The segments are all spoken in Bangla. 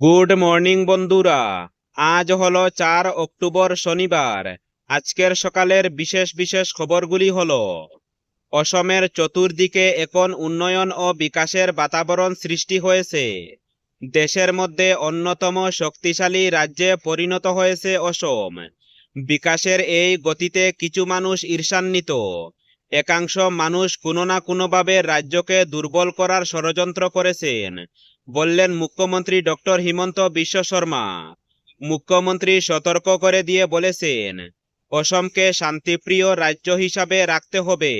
গুড মর্নিং বন্ধুরা। আজ হলো চার অক্টোবর শনিবার। আজকের সকালের বিশেষ বিশেষ খবরগুলি হল, অসমের চতুর্দিকে এখন উন্নয়ন ও বিকাশের বাতাবরণ সৃষ্টি হয়েছে। দেশের মধ্যে অন্যতম শক্তিশালী রাজ্যে পরিণত হয়েছে অসম। বিকাশের এই গতিতে কিছু মানুষ ঈর্ষান্বিত। একাংশ মানুষ কোনো না কোনোভাবে রাজ্যকে দুর্বল করার ষড়যন্ত্র করেছেন। বললেন মুখ্যমন্ত্রী ডক্টর হিমন্ত বিশ্ব শর্মা। মুখ্যমন্ত্রী সতর্ক করে দিয়ে বলেছেন, অসমকে শান্তিপ্রিয় রাজ্য হিসাবে রাখতে হবে,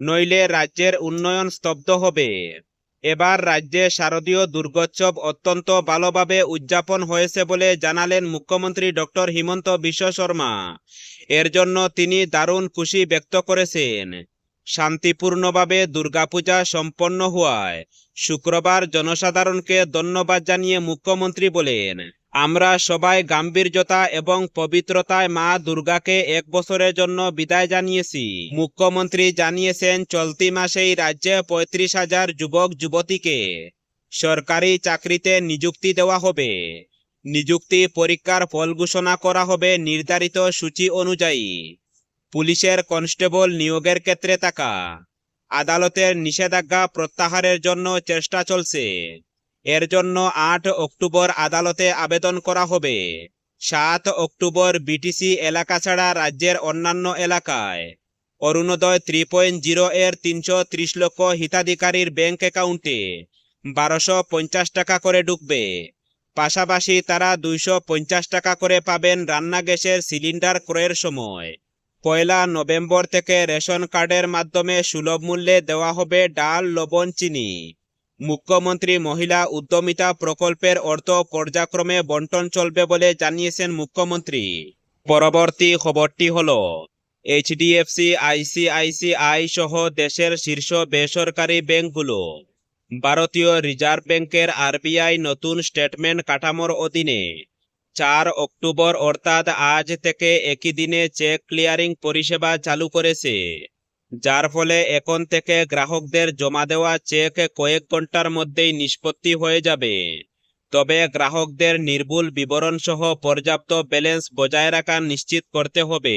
নইলে রাজ্যের উন্নয়ন স্তব্ধ হবে। এবার রাজ্যে শারদীয় দুর্গোৎসব অত্যন্ত ভালোভাবে উদযাপন হয়েছে বলে জানালেন মুখ্যমন্ত্রী ডক্টর হিমন্ত বিশ্ব শর্মা। এর জন্য তিনি দারুণ খুশি ব্যক্ত করেছেন। শান্তিপূর্ণভাবে দুর্গাপূজা সম্পন্ন হওয়ায় শুক্রবার জনসাধারণকে ধন্যবাদ জানিয়ে মুখ্যমন্ত্রী বলেন, আমরা সবাই গাম্ভীর্যতা এবং পবিত্রতায় মা দুর্গাকে এক বছরের জন্য বিদায় জানিয়েছি। মুখ্যমন্ত্রী জানিয়েছেন, চলতি মাসেই রাজ্যে পঁয়ত্রিশ হাজার যুবক, যুবতীকে সরকারি চাকরিতে নিযুক্তি দেওয়া হবে। নিযুক্তি পরীক্ষার ফল ঘোষণা করা হবে নির্ধারিত সূচি অনুযায়ী। পুলিশের কনস্টেবল নিয়োগের ক্ষেত্রে থাকা। আদালতের নিষেধাজ্ঞা প্রত্যাহারের জন্য চেষ্টা চলছে। এর জন্য আট অক্টোবর আদালতে আবেদন করা হবে। সাত অক্টোবর বিটিসি এলাকা ছাড়া রাজ্যের অন্যান্য এলাকায়। অরুণোদয় থ্রি পয়েন্ট জিরো এর তিনশো ত্রিশ লক্ষ হিতাধিকারীর ব্যাংক অ্যাকাউন্টে বারোশো পঞ্চাশ টাকা করে ঢুকবে। পাশাপাশি তারা দুইশো পঞ্চাশ টাকা করে পাবেন রান্না গ্যাসের সিলিন্ডার ক্রয়ের সময়। পয়লা নভেম্বর থেকে রেশন কার্ডের মাধ্যমে সুলভ মূল্যে দেওয়া হবে ডাল, লবণ, চিনি। মুখ্যমন্ত্রী মহিলা উদ্যমিতা প্রকল্পের অর্থ পর্যায়ক্রমে বন্টন চলবে বলে জানিয়েছেন মুখ্যমন্ত্রী। পরবর্তী খবরটি হল, এইচডিএফসি, আইসিআইসিআই সহ দেশের শীর্ষ বেসরকারি ব্যাংকগুলো, ভারতীয় রিজার্ভ ব্যাংকের আরবিআই নতুন স্টেটমেন্ট কাঠামোর অধীনে চার অক্টোবর অর্থাৎ আজ থেকে একই দিনে চেক ক্লিয়ারিং পরিষেবা চালু করেছে, যার ফলে এখন থেকে গ্রাহকদের জমা দেওয়া চেক কয়েক ঘণ্টার মধ্যেই নিষ্পত্তি হয়ে যাবে। তবে গ্রাহকদের নির্ভুল বিবরণ সহ পর্যাপ্ত ব্যালেন্স বজায় রাখা নিশ্চিত করতে হবে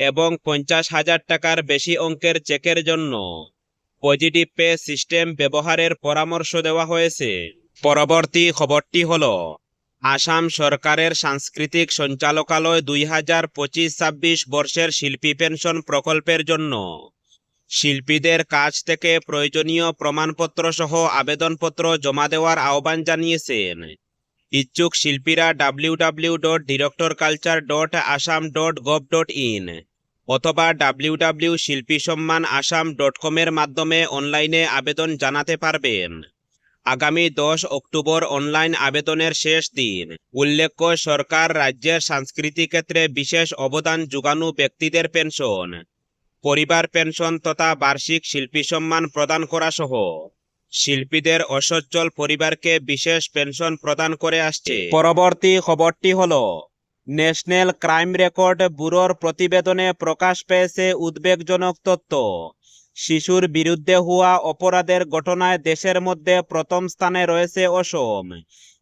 এবং পঞ্চাশ হাজার টাকার বেশি অঙ্কের চেকের জন্য পজিটিভ পে সিস্টেম ব্যবহারের পরামর্শ দেওয়া হয়েছে। পরবর্তী খবরটি হলো আসাম সরকারের সাংস্কৃতিক সঞ্চালকালয় দুই হাজার পঁচিশ ছাব্বিশ বর্ষের শিল্পী পেনশন প্রকল্পের জন্য। শিল্পীদের কাছ থেকে প্রয়োজনীয় প্রমাণপত্র সহ আবেদনপত্র জমা দেওয়ার আহ্বান জানিয়েছেন। ইচ্ছুক শিল্পীরা W W dot director culture dot Assam dot gov dot in অথবা ডাব্লিউ ডাব্লিউ শিল্পী সম্মান আসাম ডট কমের মাধ্যমে অনলাইনে আবেদন জানাতে পারবেন। আগামী দশ অক্টোবর অনলাইন আবেদনের শেষ দিন। উল্লেখ্য, সরকার রাজ্যের সাংস্কৃতিক ক্ষেত্রে বিশেষ অবদান যোগানো ব্যক্তিদের পেনশন, পরিবার পেনশন তথা বার্ষিক শিল্পী সম্মান প্রদান করা সহ। শিল্পীদের অসচ্ছল পরিবারকে বিশেষ পেনশন প্রদান করে আসছে। পরবর্তী খবরটি হলো, ন্যাশনাল ক্রাইম রেকর্ড ব্যুরোর প্রতিবেদনে প্রকাশ পেয়েছে উদ্বেগজনক তথ্য। শিশুর বিরুদ্ধে হওয়া অপরাধের ঘটনায় দেশের মধ্যে প্রথম স্থানে রয়েছে অসম।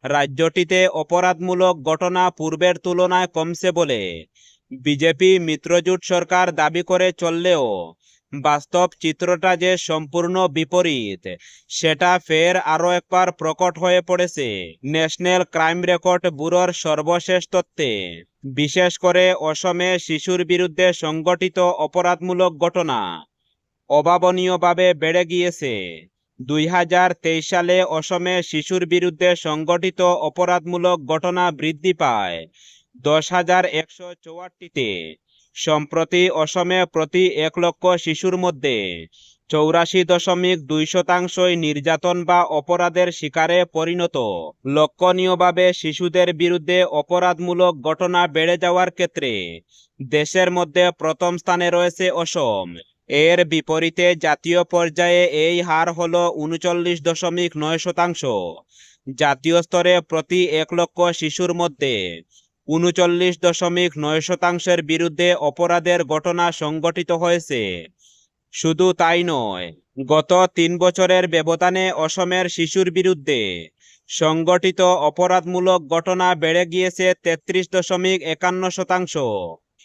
রাজ্যটিতে অপরাধমূলক ঘটনা পূর্বের তুলনায় কমছে বলে বিজেপি মিত্রজোট সরকার দাবি করে চললেও বাস্তব চিত্রটা যে সম্পূর্ণ বিপরীত, সেটা ফের আরও একবার প্রকট হয়ে পড়েছে। ন্যাশনাল ক্রাইম রেকর্ড ব্যুরোর সর্বশেষ তথ্যে বিশেষ করে অসমে শিশুর বিরুদ্ধে সংগঠিত অপরাধমূলক ঘটনা। অভাবনীয়ভাবে বেড়ে গিয়েছে। দুই হাজার তেইশ সালে অসমে শিশুর বিরুদ্ধে সংগঠিত অপরাধমূলক ঘটনা বৃদ্ধি পায় দশ হাজার একশো চৌয়াট্টিতে সম্প্রতি অসমে প্রতি এক লক্ষ শিশুর মধ্যে চৌরাশি দশমিক দুই শতাংশই নির্যাতন বা অপরাধের শিকারে পরিণত। লক্ষণীয়ভাবে শিশুদের বিরুদ্ধে অপরাধমূলক ঘটনা বেড়ে যাওয়ার ক্ষেত্রে দেশের মধ্যে প্রথম স্থানে রয়েছে অসম। এর বিপরীতে জাতীয় পর্যায়ে এই হার হল উনচল্লিশ দশমিক নয় শতাংশ। জাতীয় স্তরে প্রতি এক লক্ষ শিশুর মধ্যে উনচল্লিশ দশমিক নয় শতাংশের বিরুদ্ধে অপরাধের ঘটনা সংঘটিত হয়েছে। শুধু তাই নয়, গত তিন বছরের ব্যবধানে অসমের শিশুর বিরুদ্ধে সংগঠিত অপরাধমূলক ঘটনা বেড়ে গিয়েছে তেত্রিশ দশমিক একান্ন শতাংশ।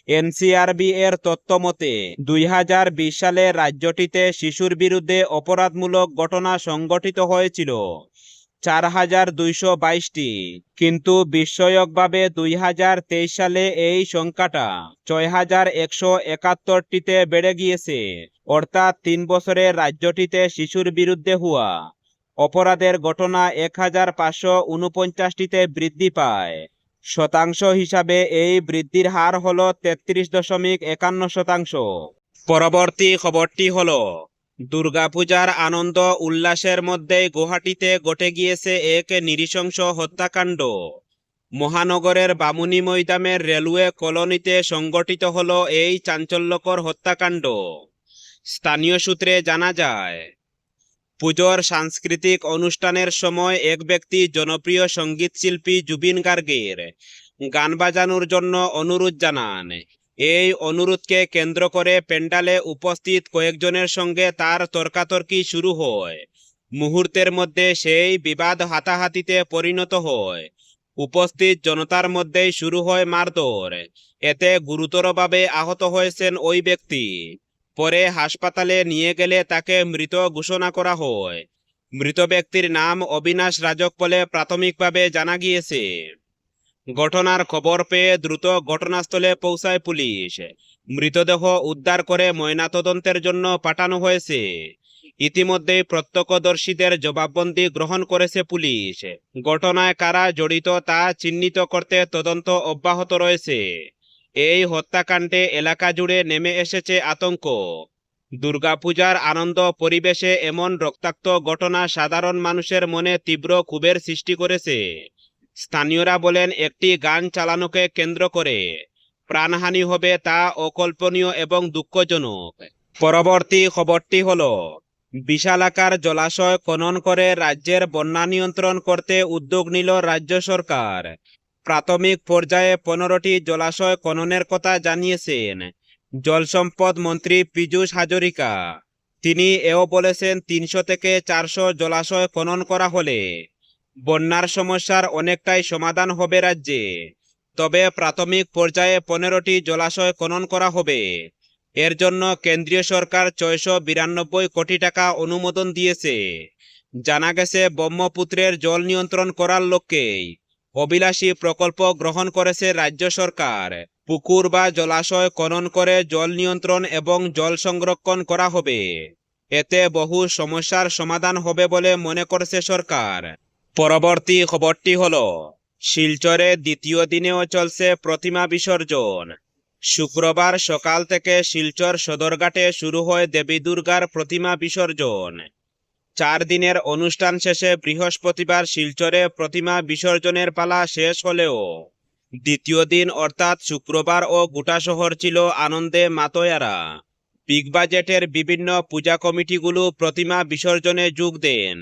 এনসিআরবি এর তথ্য মতে, দুই হাজার বিশ সালে রাজ্যটিতে শিশুর বিরুদ্ধে অপরাধমূলক ঘটনা সংগঠিত হয়েছিল। চার হাজার দুইশো বাইশটি। কিন্তু বিস্ময়কভাবে দুই হাজার তেইশ সালে এই সংখ্যাটা ছয় হাজার একশো একাত্তরটিতে বেড়ে গিয়েছে। অর্থাৎ তিন বছরে রাজ্যটিতে শিশুর বিরুদ্ধে হওয়া অপরাধের ঘটনা এক হাজার পাঁচশো উনপঞ্চাশটিতে বৃদ্ধি পায়। শতাংশ হিসাবে এই বৃদ্ধির হার হল তেত্রিশ দশমিক একান্ন শতাংশ। পরবর্তী খবরটি হল, দুর্গাপূজার আনন্দ উল্লাসের মধ্যেই গুয়াহাটিতে ঘটে গিয়েছে এক নিরিশংস হত্যাকাণ্ড। মহানগরের বামুনি মৈদামের রেলওয়ে কলোনিতে সংগঠিত হল এই চাঞ্চল্যকর হত্যাকাণ্ড। স্থানীয় সূত্রে জানা যায় পুজোর সাংস্কৃতিক অনুষ্ঠানের সময় এক ব্যক্তি জনপ্রিয় সঙ্গীতশিল্পী জুবিন গার্গের গান বাজানোর জন্য অনুরোধ জানান। এই অনুরোধকে কেন্দ্র করে প্যান্ডালে উপস্থিত কয়েকজনের সঙ্গে তার তর্কাতর্কি শুরু হয়। মুহূর্তের মধ্যে সেই বিবাদ হাতাহাতিতে পরিণত হয়। উপস্থিত জনতার মধ্যেই শুরু হয় মারধর। এতে গুরুতরভাবে আহত হয়েছেন ওই ব্যক্তি। পরে হাসপাতালে নিয়ে গেলে তাকে মৃত ঘোষণা করা হয়। মৃত ব্যক্তির নাম অবিনাশ রাজক বলে প্রাথমিকভাবে জানা গিয়েছে। ঘটনার খবর পেয়ে দ্রুত ঘটনাস্থলে পৌঁছায় পুলিশ। মৃতদেহ উদ্ধার করে ময়নাতদন্তের জন্য পাঠানো হয়েছে। ইতিমধ্যেই প্রত্যক্ষদর্শীদের জবাববন্দি গ্রহণ করেছে পুলিশ। ঘটনায় কারা জড়িত তা চিহ্নিত করতে তদন্ত অব্যাহত রয়েছে। এই হত্যাকাণ্ডে এলাকা জুড়ে নেমে এসেছে আতঙ্ক। দুর্গাপূজার আনন্দ পরিবেশে এমন রক্তাক্ত ঘটনা সাধারণ মানুষের মনে তীব্র ক্ষোভের সৃষ্টি করেছে। স্থানীয়রা বলেন, একটি গান চালানোকে কেন্দ্র করে প্রাণহানি হবে তা অকল্পনীয় এবং দুঃখজনক। পরবর্তী খবরটি হল বিশালাকার জলাশয় খনন করে রাজ্যের বন্যা নিয়ন্ত্রণ করতে উদ্যোগ নিল রাজ্য সরকার। প্রাথমিক পর্যায়ে পনেরোটি জলাশয় খননের কথা জানিয়েছেন জলসম্পদ মন্ত্রী পীযূষ হাজরিকা। তিনি এও বলেছেন, তিনশো থেকে চারশো জলাশয় খনন করা হলে বন্যার সমস্যার অনেকটাই সমাধান হবে রাজ্যে। তবে প্রাথমিক পর্যায়ে পনেরোটি জলাশয় খনন করা হবে। এর জন্য কেন্দ্রীয় সরকার ছয়শো বিরানব্বই কোটি টাকা অনুমোদন দিয়েছে। জানা গেছে, ব্রহ্মপুত্রের জল নিয়ন্ত্রণ করার লক্ষ্যেই অবিলাসী প্রকল্প গ্রহণ করেছে রাজ্য সরকার। পুকুর বা জলাশয় খনন করে জল নিয়ন্ত্রণ এবং জল সংরক্ষণ করা হবে। এতে বহু সমস্যার সমাধান হবে বলে মনে করছে সরকার। পরবর্তী খবরটি হল, শিলচরে দ্বিতীয় দিনেও চলছে প্রতিমা বিসর্জন। শুক্রবার সকাল থেকে শিলচর সদরঘাটে শুরু হয় দেবী দুর্গার প্রতিমা বিসর্জন। চার দিনের অনুষ্ঠান শেষে বৃহস্পতিবার শিলচরে প্রতিমা বিসর্জনের পালা শেষ হলেও দ্বিতীয় দিন অর্থাৎ শুক্রবার ও গোটা শহর ছিল আনন্দে মাতয়ারা। বিগ বাজেটের বিভিন্ন পূজা কমিটিগুলো প্রতিমা বিসর্জনে যোগ দেন।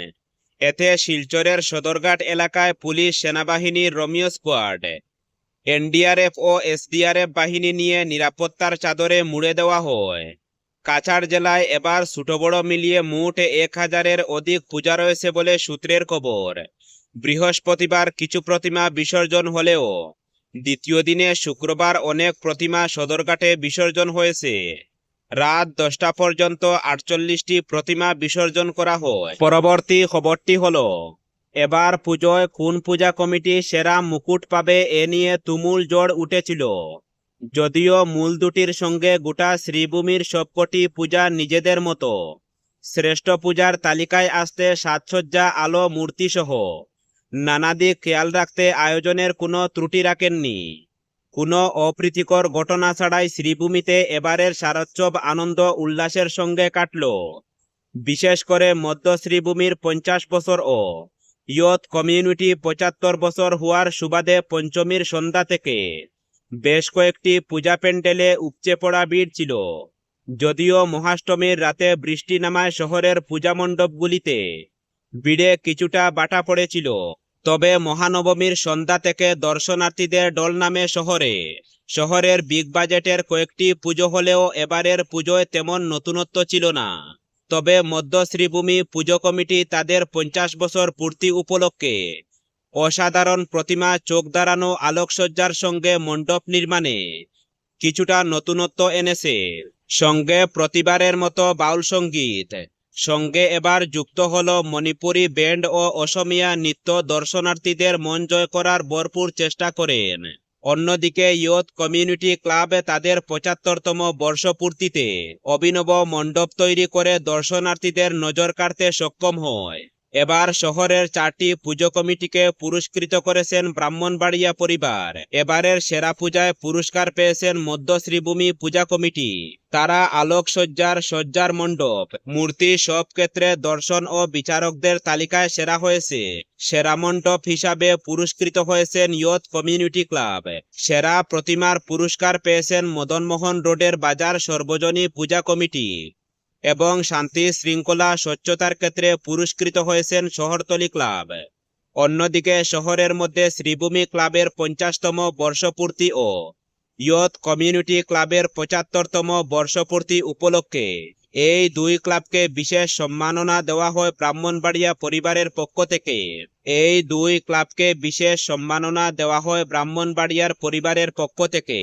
এতে শিলচরের সদরঘাট এলাকায় পুলিশ সেনাবাহিনীর রোমিও স্কোয়াড, এনডিআরএফ ও এসডিআরএফ বাহিনী নিয়ে নিরাপত্তার চাদরে মুড়ে দেওয়া হয়। কাছাড় জেলায় এবার ছোট বড় মিলিয়ে মোট এক হাজারের অধিক পূজা রয়েছে বলে সূত্রের খবর। বৃহস্পতিবার কিছু প্রতিমা বিসর্জন হলেও দ্বিতীয় দিনে শুক্রবার অনেক প্রতিমা সদরঘাটে বিসর্জন হয়েছে। রাত দশটা পর্যন্ত আটচল্লিশটি প্রতিমা বিসর্জন করা হয়। পরবর্তী খবরটি হলো, এবার পুজোয় কোন পূজা কমিটি সেরা মুকুট পাবে এ নিয়ে তুমুল জোর উঠেছিল। যদিও মূল দুটির সঙ্গে গোটা শ্রীভূমির সবকটি পূজা নিজেদের মতো। শ্রেষ্ঠ পূজার তালিকায় আসতে সাজসজ্জা, আলো, মূর্তিসহ নানা দিক খেয়াল রাখতে আয়োজনের কোনো ত্রুটি রাখেননি। কোনো অপ্রীতিকর ঘটনা ছাড়াই শ্রীভূমিতে এবারের শারোৎসব আনন্দ উল্লাসের সঙ্গে কাটল। বিশেষ করে মধ্য শ্রীভূমির পঞ্চাশ বছর ও ইয়ত কমিউনিটি পঁচাত্তর বছর হওয়ার সুবাদে পঞ্চমীর সন্ধ্যা থেকে বেশ কয়েকটি পূজা প্যান্ডেলে উপচে পড়া ভিড় ছিল। যদিও মহাষ্টমীর রাতে বৃষ্টি নামায় শহরের পূজা মণ্ডপগুলিতে ভিড়ে কিছুটা বাটা পড়েছিল। তবে মহানবমীর সন্ধ্যা থেকে দর্শনার্থীদের ডল নামে শহরে। শহরের বিগ বাজেটের কয়েকটি পুজো হলেও এবারের পুজোয় তেমন নতুনত্ব ছিল না। তবে মধ্য শ্রীভূমি পুজো কমিটি তাদের পঞ্চাশ বছর পূর্তি উপলক্ষে অসাধারণ প্রতিমা চোখ দাঁড়ানো আলোকসজ্জার সঙ্গে মণ্ডপ নির্মাণে কিছুটা নতুনত্ব এনেছে। সঙ্গে প্রতিবারের মতো বাউল সংগীত। সঙ্গে এবার যুক্ত হলো মণিপুরী ব্যান্ড ও অসমিয়া নৃত্য দর্শনার্থীদের মন জয় করার ভরপুর চেষ্টা করেন। অন্যদিকে ইয়ত কমিউনিটি ক্লাব তাদের পঁচাত্তরতম বর্ষপূর্তিতে অভিনব মণ্ডপ তৈরি করে দর্শনার্থীদের নজর কাড়তে সক্ষম হয়। এবার শহরের চারটি পুজো কমিটিকে পুরস্কৃত করেছেন ব্রাহ্মণবাড়িয়া পরিবার। এবারের সেরা পূজায় পুরস্কার পেয়েছেন মধ্য শ্রীভূমি পূজা কমিটি। তারা আলোকসজ্জার সজ্জার মণ্ডপ, মূর্তি সব ক্ষেত্রে দর্শন ও বিচারকদের তালিকায় সেরা হয়েছে। সেরা মণ্ডপ হিসাবে পুরস্কৃত হয়েছেন ইয়ত কমিউনিটি ক্লাব। সেরা প্রতিমার পুরস্কার পেয়েছেন মদনমোহন রোডের বাজার সর্বজনী পূজা কমিটি। এবং শান্তি, শৃঙ্খলা, স্বচ্ছতার ক্ষেত্রে পুরস্কৃত হয়েছেন শহরতলি ক্লাব। অন্যদিকে শহরের মধ্যে শ্রীভূমি ক্লাবের পঞ্চাশতম বর্ষপূর্তি ও ইয়ত কমিউনিটি ক্লাবের পঁচাত্তরতম বর্ষপূর্তি উপলক্ষে এই দুই ক্লাবকে বিশেষ সম্মাননা দেওয়া হয় ব্রাহ্মণবাড়িয়া পরিবারের পক্ষ থেকে। এই দুই ক্লাবকে বিশেষ সম্মাননা দেওয়া হয় ব্রাহ্মণবাড়িয়ার পরিবারের পক্ষ থেকে।